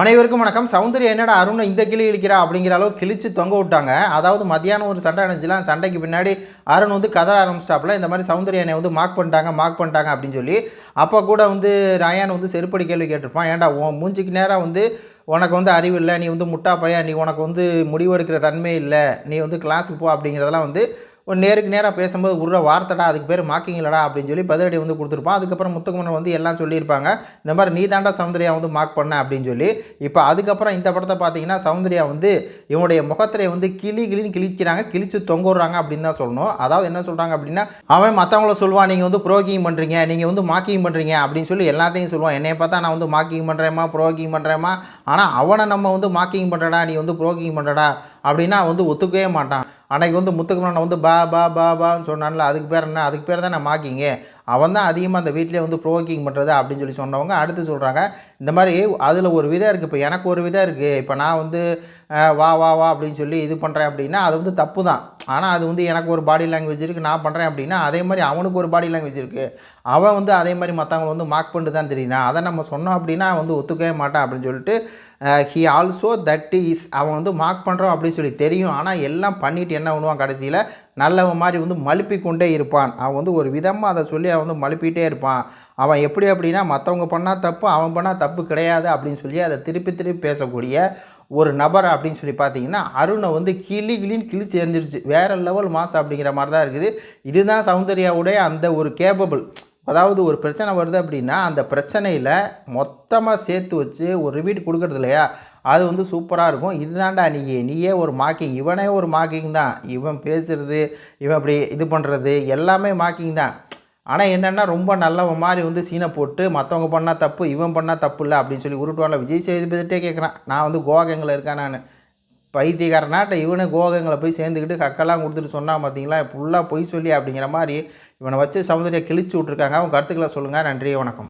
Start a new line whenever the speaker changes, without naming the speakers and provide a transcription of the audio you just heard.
அனைவருக்கும் வணக்கம். சௌந்தர்யா என்னடா அருணை இந்த கிளி இழிக்கிறா அப்படிங்கிற அளவு கிழிச்சு தொங்க விட்டாங்க. அதாவது மத்தியானம் ஒரு சண்டை அடைஞ்சிலாம் சண்டைக்கு பின்னாடி அருண் வந்து கதற ஆரம்பிச்சிட்டாப்புல. இந்த மாதிரி சௌந்தர்யா என்னை வந்து மார்க் பண்ணிட்டாங்க மார்க் பண்ணிட்டாங்க அப்படின்னு சொல்லி அப்போ கூட வந்து ராயான் வந்து செருப்படி கேள்வி கேட்டிருப்பான். ஏன்டா உன் மூஞ்சிக்கு நேராக வந்து உனக்கு வந்து அறிவு இல்லை நீ வந்து முட்டா பையன் நீ உனக்கு வந்து முடிவெடுக்கிற தன்மை இல்லை நீ வந்து கிளாஸுக்கு போ அப்படிங்கிறதெல்லாம் வந்து ஒரு நேருக்கு நேராக பேசும்போது உள்ள வார்த்தைடா அதுக்கு பேர் மாக்கிங்களடா அப்படின்னு சொல்லி பதிலடி வந்து கொடுத்துருப்பான். அதுக்கப்புறம் முத்துக்குமரன் வந்து எல்லாம் சொல்லியிருப்பாங்க. இந்த மாதிரி நீ தாண்டா சௌந்தர்யா வந்து மார்க் பண்ண அப்படின்னு சொல்லி. இப்போ அதுக்கப்புறம் இந்த படத்தை பார்த்தீங்கன்னா சௌந்தர்யா வந்து இவனுடைய முகத்திரையை வந்து கிளி கிளின்னு கிழிக்கிறாங்க. கிழிச்சு தொங்க அப்படின்னு தான் சொல்லணும். அதாவது என்ன சொல்கிறாங்க அப்படின்னா அவன் மற்றவங்கள சொல்லுவான் நீங்கள் வந்து புரோகிங் பண்ணுறீங்க நீங்கள் வந்து மாக்கிங் பண்ணுறீங்க அப்படின்னு சொல்லி எல்லாத்தையும் சொல்லுவான். என்னைய பார்த்தா நான் வந்து மாக்கிங் பண்ணுறேம்மா ப்ரோகிங் பண்ணுறேம்மா ஆனால் அவனை நம்ம வந்து மாக்கிங் பண்ணுறடா நீ வந்து புரோகிங் பண்ணுறடா அப்படின்னா வந்து ஒத்துக்கவே மாட்டான். அன்றைக்கி வந்து முத்துக்குமரன் வந்து பா பா பா பான்னு சொன்னான்ல அதுக்கு பேர் என்ன? அதுக்கு பேர் தான் நான் மாக்கிங்க அவன் தான் அதிகமாக அந்த வீட்டிலே வந்து ப்ரோக்கிங் பண்ணுறது அப்படின்னு சொல்லி சொன்னவங்க அடுத்து சொல்கிறாங்க இந்த மாதிரி அதில் ஒரு விதம் இருக்குது இப்போ எனக்கு ஒரு விதம் இருக்குது இப்போ நான் வந்து வா வா வா அப்படின்னு சொல்லி இது பண்ணுறேன் அப்படின்னா அது வந்து தப்பு தான். ஆனால் அது வந்து எனக்கு ஒரு பாடி லாங்குவேஜ் இருக்குது நான் பண்ணுறேன் அப்படின்னா அதே மாதிரி அவனுக்கு ஒரு பாடி லாங்குவேஜ் இருக்குது அவன் வந்து அதே மாதிரி மற்றவங்களை வந்து மார்க் பண்ணிட்டு தான் தெரியுனா அதை நம்ம சொன்னோம் அப்படின்னா வந்து ஒத்துக்கவே மாட்டான் அப்படின்னு சொல்லிட்டு ஹி ஆல்சோ தட் இஸ் அவன் வந்து மார்க் பண்ணுறான் அப்படின்னு சொல்லி தெரியும். ஆனால் எல்லாம் பண்ணிவிட்டு என்ன பண்ணுவான் கடைசியில்? நல்லவன் மாதிரி வந்து மழுப்பிக்கொண்டே இருப்பான். அவன் வந்து ஒரு விதமாக அதை சொல்லி அவன் வந்து மழுப்பிகிட்டே இருப்பான். அவன் எப்படி அப்படின்னா மற்றவங்க பண்ணால் தப்பு அவன் பண்ணால் தப்பு கிடையாது அப்படின்னு சொல்லி அதை திருப்பி திருப்பி பேசக்கூடிய ஒரு நபர் அப்படின்னு சொல்லி பார்த்தீங்கன்னா அருணை வந்து கிளி கிளின்னு கிழிச்சு எரிஞ்சிருச்சு வேறு லெவல் மாஸ் அப்படிங்கிற மாதிரி தான் இருக்குது. இதுதான் சௌந்தர்யாவுடைய அந்த ஒரு கேபபிள் அதாவது ஒரு பிரச்சனை வருது அப்படின்னா அந்த பிரச்சனையில் மொத்தமாக சேர்த்து வச்சு ஒரு ரிவீட் கொடுக்குறது இல்லையா? அது வந்து சூப்பராக இருக்கும். இதுதான்டா நீ நீயே ஒரு மார்க்கிங் இவனே ஒரு மார்க்கிங் தான். இவன் பேசுகிறது இவன் அப்படி இது பண்ணுறது எல்லாமே மார்க்கிங் தான். ஆனால் என்னென்னா ரொம்ப நல்லவன் மாதிரி வந்து சீனை போட்டு மற்றவங்க பண்ணால் தப்பு இவன் பண்ணால் தப்பு இல்லை அப்படின்னு சொல்லி உருட்டுவான்ல. விஜய் சேதுபதிட்டே கேட்குறான் நான் வந்து கோகங்கில் இருக்கேன் நான். பைத்தியக்காரனாட்ட இவனு கோகங்களை போய் சேர்ந்துக்கிட்டு கக்கெல்லாம் கொடுத்துட்டு சொன்னால் பார்த்தீங்களா? ஃபுல்லாக பொய் சொல்லி அப்படிங்கிற மாதிரி இவனை வச்சு சௌந்தர்யா கிழிச்சு விட்ருக்காங்க அவன் கருத்துக்களை சொல்லுங்கள் நன்றி வணக்கம்.